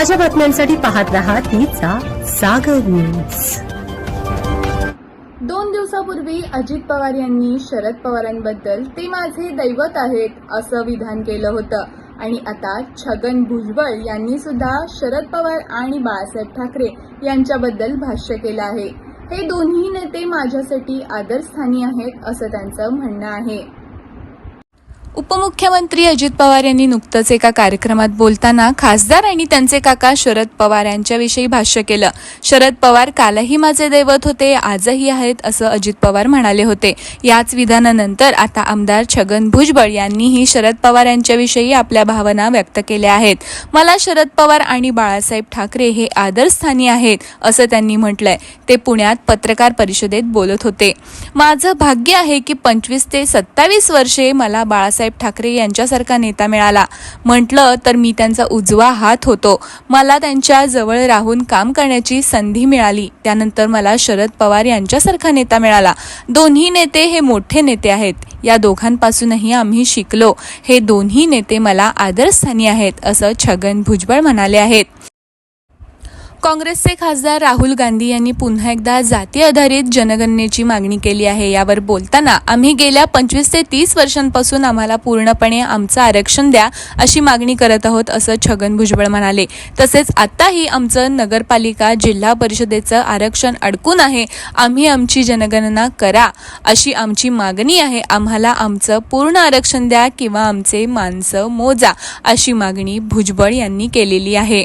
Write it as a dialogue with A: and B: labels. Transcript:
A: ताज्या बातम्यांसाठी पाहत रहा तिचा सागर न्यूज
B: दोन दिवसापूर्वी अजित पवार यांनी शरद पवारांबद्दल ते माझे दैवत आहेत असं विधान केलं होतं. आणि आता छगन भुजबळ यांनी सुद्धा शरद पवार आणि बाळासाहेब ठाकरे यांच्याबद्दल भाष्य केलं आहे. हे दोन्ही नेते माझ्यासाठी आदरस्थानी आहेत असं त्यांचं म्हणणं आहे.
C: उपमुख्यमंत्री अजित पवार यांनी नुकतंच एका कार्यक्रमात बोलताना खासदार आणि त्यांचे काका शरद पवार यांच्याविषयी भाष्य केलं. शरद पवार कालही माझे दैवत होते आजही आहेत असं अजित पवार म्हणाले होते. याच विधानानंतर आता आमदार छगन भुजबळ यांनीही शरद पवार यांच्याविषयी आपल्या भावना व्यक्त केल्या आहेत. मला शरद पवार आणि बाळासाहेब ठाकरे हे आदरस्थानी आहेत असं त्यांनी म्हटलंय. ते पुण्यात पत्रकार परिषदेत बोलत होते. माझं भाग्य आहे की पंचवीस ते सत्तावीस वर्षे मला बाळासाहेब ठाकरे यांच्यासारखा नेता मिळाला. म्हटलं तर मी त्यांचा उजवा हात होतो. मला त्यांच्या जवळ राहून काम करण्याची संधी मिळाली. त्यानंतर मला शरद पवार यांच्यासारखा नेता मिळाला. दोन्ही नेते हे मोठे नेते आहेत. या दोघांपासूनही आम्ही शिकलो. हे दोन्ही नेते मला आदरस्थानी आहेत असं छगन भुजबळ म्हणाले आहेत. काँग्रेसचे खासदार राहुल गांधी यांनी पुन्हा एकदा जाती आधारित जनगणनेची मागणी केली आहे. यावर बोलताना आम्ही गेल्या पंचवीस ते तीस वर्षांपासून आम्हाला पूर्णपणे आमचं आरक्षण द्या अशी मागणी करत आहोत असं छगन भुजबळ म्हणाले. तसेच आत्ताही आमचं नगरपालिका जिल्हा परिषदेचं आरक्षण अडकून आहे. आम्ही आमची जनगणना करा अशी आमची मागणी आहे. आम्हाला आमचं पूर्ण आरक्षण द्या किंवा आमचे माणसं मोजा अशी मागणी भुजबळ यांनी केलेली आहे.